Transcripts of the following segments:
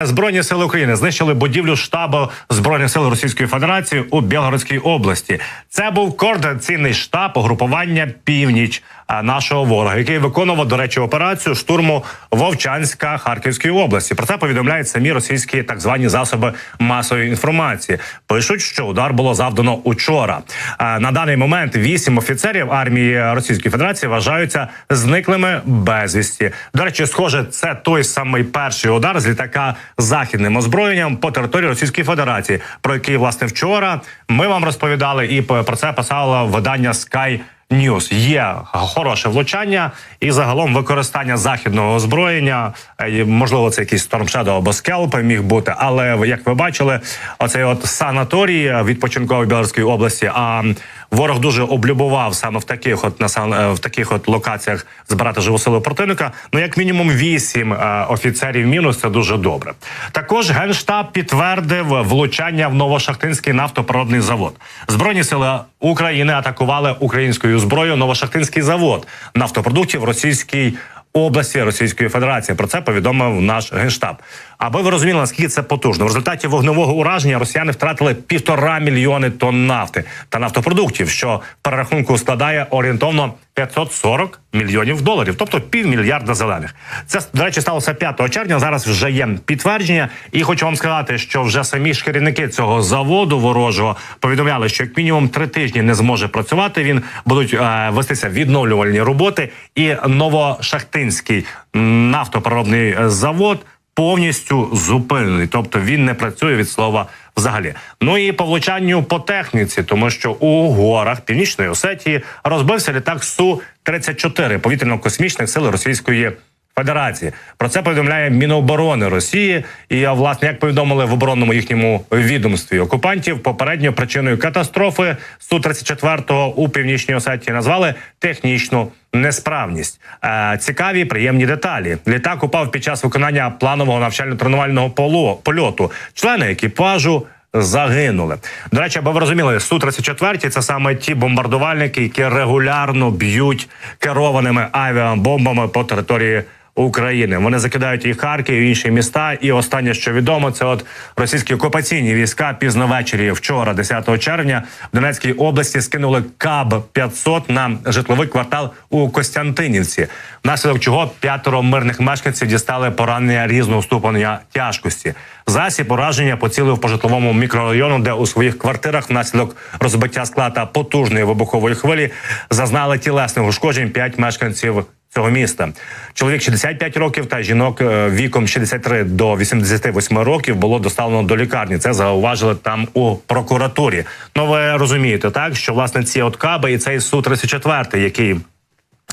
Збройні сили України знищили будівлю штабу збройних сил Російської Федерації у Білгородській області. Це був координаційний штаб угрупування північ нашого ворога, який виконував, до речі, операцію штурму Вовчанська Харківської області. Про це повідомляють самі російські так звані засоби масової інформації. Пишуть, що удар було завдано учора. На даний момент вісім офіцерів армії Російської Федерації вважаються зниклими безвісті. До речі, схоже, це той самий перший удар з літака західним озброєнням по території Російської Федерації, про який власне вчора ми вам розповідали, і про це писало видання Sky News. Є хороше влучання і загалом використання західного озброєння. Е, Можливо, це якийсь Shadow або Scalp міг бути, але як ви бачили, оцей от санаторій відпочинкової Білорської області. А ворог дуже облюбував саме в таких от насан- е, в таких от локаціях збирати живу силу противника. Ну як мінімум вісім е, офіцерів мінус. Це дуже добре. Також генштаб підтвердив влучання в Новошахтинський нафтопроводний завод. Збройні сили України атакували українською зброєю Новошахтинський завод нафтопродуктів російській області Російської Федерації. Про це повідомив наш генштаб. Аби ви розуміли, наскільки це потужно. В результаті вогневого ураження росіяни втратили півтора мільйони тонн нафти та нафтопродуктів, що перерахунку складає орієнтовно 540 мільйонів доларів, тобто півмільярда зелених. Це до речі сталося 5 червня. Зараз вже є підтвердження, і хочу вам сказати, що вже самі ж керівники цього заводу ворожого повідомляли, що як мінімум три тижні не зможе працювати. Він будуть е, вестися відновлювальні роботи, і новошахтинський нафтопереробний завод. Повністю зупинений, тобто він не працює від слова взагалі. Ну і по влучанню по техніці, тому що у горах північної Осетії розбився літак су 34 повітряно-космічних сил Російської Федерації. Про це повідомляє Міноборони Росії. І власне, як повідомили в оборонному їхньому відомстві окупантів, попередньо причиною катастрофи су 34 у північній Осетії назвали технічну несправність. Е, цікаві приємні деталі. Літак упав під час виконання планового навчально-тренувального польоту. Члени екіпажу. Загинули. До речі, аби ви розуміли, су 34 це саме ті бомбардувальники, які регулярно б'ють керованими авіабомбами по території України. Вони закидають і Харків, і інші міста. І останнє, що відомо, це от російські окупаційні війська пізно ввечері вчора, 10 червня, в Донецькій області скинули КАБ 500 на житловий квартал у Костянтинівці. Внаслідок чого п'ятеро мирних мешканців дістали поранення різного ступеня тяжкості. Засіб пораження поцілив по житловому мікрорайону, де у своїх квартирах внаслідок розбиття скла та потужної вибухової хвилі зазнали тілесних ушкоджень п'ять мешканців цього міста. Чоловік 65 років та жінок е, віком 63 до 88 років було доставлено до лікарні. Це зауважили там у прокуратурі. Ну ви розумієте, так що власне ці от каби і цей су 34 який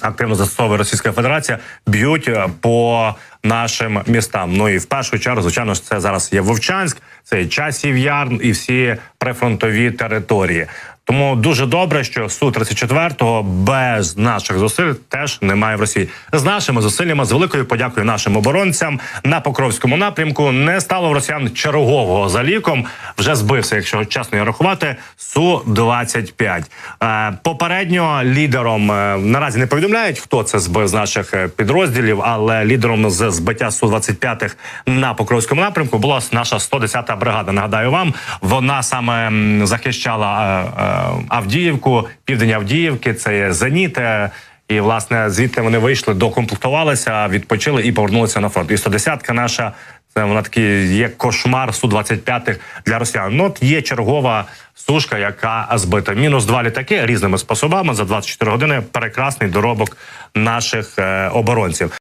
активно застосовує Російська Федерація, б'ють е, по нашим містам. Ну і в першу чергу, звичайно ж, це зараз є Вовчанськ, це і часів яр і всі прифронтові території. Тому дуже добре, що су 34 без наших зусиль теж немає в Росії. З нашими зусиллями, з великою подякою нашим оборонцям на Покровському напрямку не стало в росіян чергового за ліком. Вже збився, якщо чесно я рахувати, су 25 Е, Попередньо лідером е, наразі не повідомляють, хто це збив з наших е, підрозділів, але лідером з збиття су 25 на Покровському напрямку була наша 110-та бригада. Нагадаю вам, вона саме захищала е, е, Авдіївку, південь Авдіївки. Це є Зеніт. е, І власне звідти вони вийшли, докомплектувалися, відпочили і повернулися на фронт. І 110-ка наша це вона такий є кошмар су 25 для росіян. Ну от є чергова сушка, яка збита. Мінус два літаки різними способами за 24 години. Прекрасний доробок наших е, оборонців.